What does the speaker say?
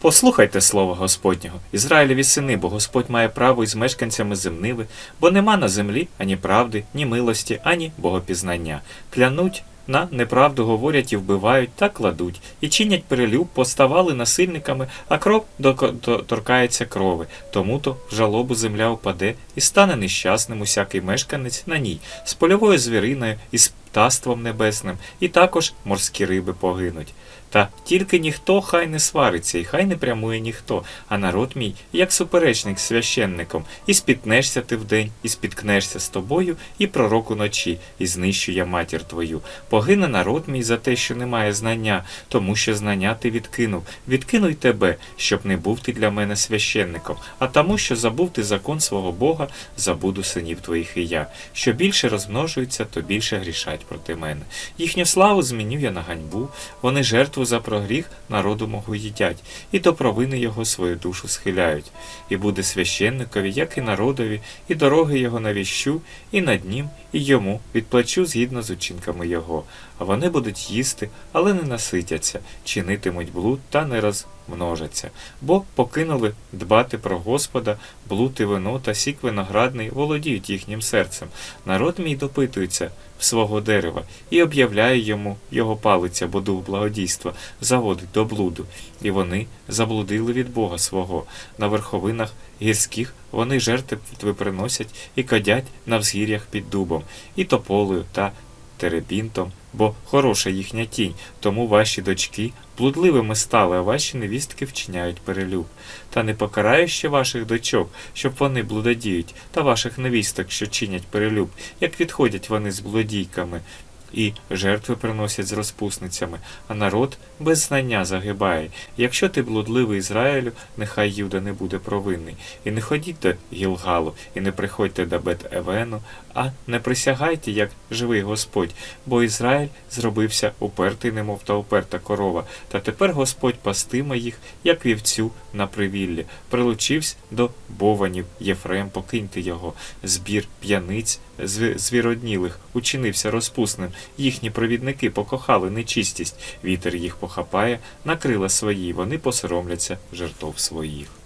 Послухайте слово Господнього, Ізраїлеві сини, бо Господь має право із мешканцями земними, бо нема на землі ані правди, ні милості, ані богопізнання. Клянуть на неправду говорять і вбивають та кладуть, і чинять перелюб, поставали насильниками, а кров торкається крови. Тому то в жалобу земля упаде, і стане нещасним усякий мешканець на ній, з польовою звіриною і з птаством небесним, і також морські риби погинуть. Та тільки ніхто хай не свариться, і хай не прямує ніхто, а народ мій, як суперечник священником, і спітнешся ти вдень, і спіткнешся з тобою, і пророк уночі, і знищу я матір твою. Погине народ мій за те, що немає знання, тому що знання ти відкинув. Відкинуй тебе, щоб не був ти для мене священником, а тому, що забув ти закон свого Бога, забуду синів твоїх і я. Що більше розмножуються, то більше грішать проти мене. Їхню славу зміню я на ганьбу, вони жертву за прогріх народу мого їдять, і до провини його свою душу схиляють. І буде священникові, як і народові, і дороги його навіщу, і над ним, і йому відплачу згідно з учинками його. А вони будуть їсти, але не наситяться, чинитимуть блуд та не розмножаться, бо покинули дбати про Господа, блуд і вино та сік виноградний володіють їхнім серцем. Народ мій допитується в свого дерева і об'являє йому його палиця, бо дух благодійства заводить до блуду, і вони заблудили від Бога свого. На верховинах гірських вони жертви приносять і кадять на взгір'ях під дубом, і тополею та теребінтом, бо хороша їхня тінь, тому ваші дочки блудливими стали, а ваші невістки вчиняють перелюб. Та не покараю ще ваших дочок, щоб вони блудодіють, та ваших невісток, що чинять перелюб, як відходять вони з блудійками. І жертви приносять з розпусницями, а народ без знання загибає. Якщо ти блудливий Ізраїлю, нехай Юда не буде провинний. І не ходіть до Гілгалу, і не приходьте до Бет-Евену, а не присягайте, як живий Господь, бо Ізраїль зробився упертий, немов та уперта корова. Та тепер Господь пастиме їх, як вівцю на привіллі. Прилучився до бованів Єфрем, покиньте його. Збір п'яниць звіроднілих учинився розпусним. Їхні провідники покохали нечистість. Вітер їх похапає, накрила свої, вони посоромляться жертов своїх.